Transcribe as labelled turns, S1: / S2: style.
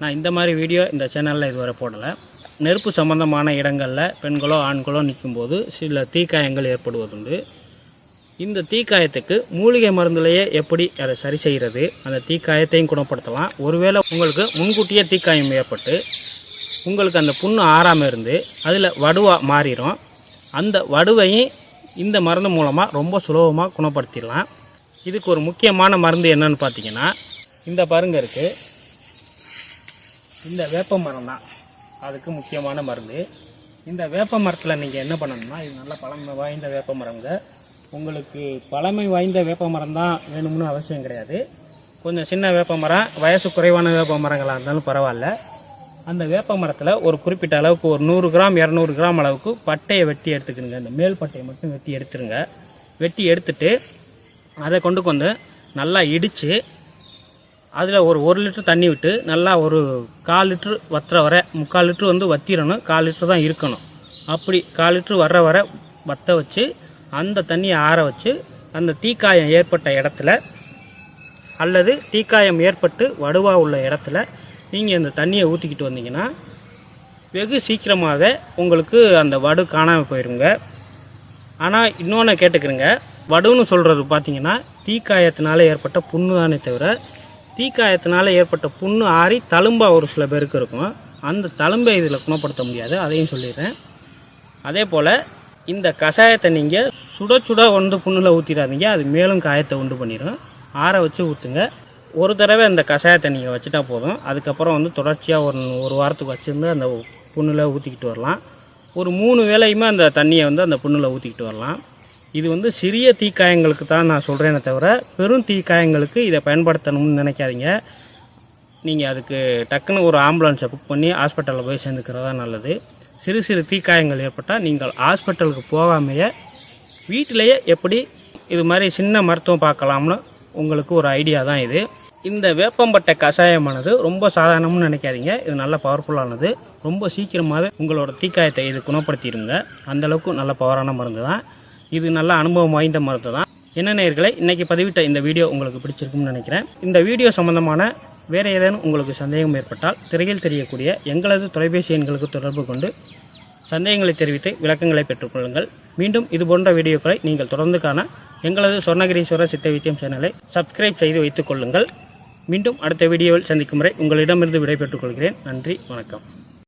S1: நான் இந்த மாதிரி வீடியோ இந்த சேனலில் இதுவரை போடலை. நெருப்பு சம்பந்தமான இடங்களில் பெண்களோ ஆண்களோ நிற்கும்போது சில தீக்காயங்கள் ஏற்படுவதுண்டு. இந்த தீக்காயத்துக்கு மூலிகை மருந்துலையே எப்படி அதை சரி செய்கிறது அந்த தீக்காயத்தையும் குணப்படுத்தலாம். ஒருவேளை உங்களுக்கு முன்கூட்டியே தீக்காயம் ஏற்பட்டு உங்களுக்கு அந்த புண்ணு ஆறாமல் இருந்து அதில் வடுவாக மாறிடும் அந்த வடுவையும் இந்த மருந்து மூலமாக ரொம்ப சுலபமாக குணப்படுத்திடலாம். இதுக்கு ஒரு முக்கியமான மருந்து என்னன்னு பார்த்தீங்கன்னா இந்த பருங்கருக்கு இருக்குது இந்த வேப்ப மரம் தான். அதுக்கு முக்கியமான மருந்து. இந்த வேப்ப மரத்தில் நீங்கள் என்ன பண்ணணும்னா இது நல்ல பழமை வாய்ந்த வேப்ப மரங்க. உங்களுக்கு பழமை வாய்ந்த வேப்ப மரம் தான் வேணும்னு அவசியம் கிடையாது. கொஞ்சம் சின்ன வேப்ப மரம் வயசு குறைவான வேப்ப மரங்களாக இருந்தாலும் பரவாயில்ல. அந்த வேப்ப மரத்தில் ஒரு குறிப்பிட்ட அளவுக்கு ஒரு நூறு கிராம் இரநூறு கிராம் அளவுக்கு பட்டையை வெட்டி எடுத்துக்கணுங்க அந்த மேல் பட்டையை மட்டும் வெட்டி எடுத்துருங்க. வெட்டி எடுத்துட்டு அதை கொண்டு கொஞ்சம் நல்லா இடித்து அதில் ஒரு ஒரு லிட்டர் தண்ணி விட்டு நல்லா ஒரு கால் லிட்ரு வத்துற வரை முக்கால் லிட்ரு வந்து வத்திரணும். கால் லிட்ரு தான் இருக்கணும். அப்படி கால் லிட்ரு வர்ற வரை வத்த வச்சு அந்த தண்ணியை ஆற வச்சு அந்த தீக்காயம் ஏற்பட்ட இடத்துல அல்லது தீக்காயம் ஏற்பட்டு வடுவாக உள்ள இடத்துல நீங்கள் இந்த தண்ணியை ஊற்றிக்கிட்டு வந்தீங்கன்னா வெகு சீக்கிரமாகவே உங்களுக்கு அந்த வடு காணாமல் போயிருங்க. ஆனால் இன்னொன்று கேட்டுக்கிறேங்க. வடுன்னு சொல்கிறது பார்த்தீங்கன்னா தீக்காயத்தினால ஏற்பட்ட புண்ணு தானே தவிர தீக்காயத்தினால ஏற்பட்ட புண்ணு ஆறி தழும்பாக ஒரு சில பேருக்கு இருக்கும். அந்த தழும்பை இதில் குணப்படுத்த முடியாது. அதையும் சொல்லிடுறேன். அதே போல் இந்த கஷாயத்தை நீங்கள் சுட சுட வந்து புண்ணில் ஊற்றிடாதீங்க அது மேலும் காயத்தை உண்டு பண்ணிடும் ஆற வச்சு ஊற்றுங்க ஒரு தடவை அந்த கஷாயத்தை நீங்கள் வச்சுட்டா போதும். அதுக்கப்புறம் வந்து தொடர்ச்சியாக ஒரு ஒரு வாரத்துக்கு வச்சுருந்து அந்த புண்ணில் ஊற்றிக்கிட்டு வரலாம். ஒரு மூணு வேளையுமே அந்த தண்ணியை வந்து அந்த புண்ணில் ஊற்றிக்கிட்டு வரலாம். இது வந்து சிறிய தீக்காயங்களுக்கு தான் நான் சொல்கிறேனே தவிர பெரும் தீக்காயங்களுக்கு இதை பயன்படுத்தணும்னு நினைக்காதீங்க. நீங்கள் அதுக்கு டக்குன்னு ஒரு ஆம்புலன்ஸை புக் பண்ணி ஹாஸ்பிட்டலில் போய் சேர்ந்துக்கிறதா நல்லது. சிறு சிறு தீக்காயங்கள் ஏற்பட்டால் நீங்கள் ஹாஸ்பிட்டலுக்கு போகாமையே வீட்டிலையே எப்படி இது மாதிரி சின்ன மருத்துவம் பார்க்கலாம்னு உங்களுக்கு ஒரு ஐடியா தான் இது. இந்த வேப்பம்பட்டை கஷாயமானது ரொம்ப சாதாரணம்னு நினைக்காதீங்க. இது நல்ல பவர்ஃபுல்லானது ரொம்ப சீக்கிரமாகவே உங்களோட தீக்காயத்தை இது குணப்படுத்திடுங்க. அந்த அளவுக்கு நல்ல பவரான மருந்து தான். இது நல்ல அனுபவம் வாய்ந்த மருந்து தான். என்ன நேர்களை இன்றைக்கி பதிவிட்ட இந்த வீடியோ உங்களுக்கு பிடிச்சிருக்கும்னு நினைக்கிறேன். இந்த வீடியோ சம்பந்தமான வேறு ஏதேனும் உங்களுக்கு சந்தேகம் ஏற்பட்டால் திரையில் தெரியக்கூடிய எங்களது தொலைபேசி எண்களுக்கு தொடர்பு கொண்டு சந்தேகங்களை தெரிவித்து விளக்கங்களை பெற்றுக்கொள்ளுங்கள் மீண்டும் இது போன்ற வீடியோக்களை நீங்கள் தொடர்ந்து காண எங்களது சொர்ணகிரீஸ்வரர் சித்த வைத்தியம் சேனலை சப்ஸ்கிரைப் செய்து வைத்துக் கொள்ளுங்கள். மீண்டும் அடுத்த வீடியோவில் சந்திக்கும் வரை உங்களிடமிருந்து விடைபெற்றுக் கொள்கிறேன். நன்றி வணக்கம்.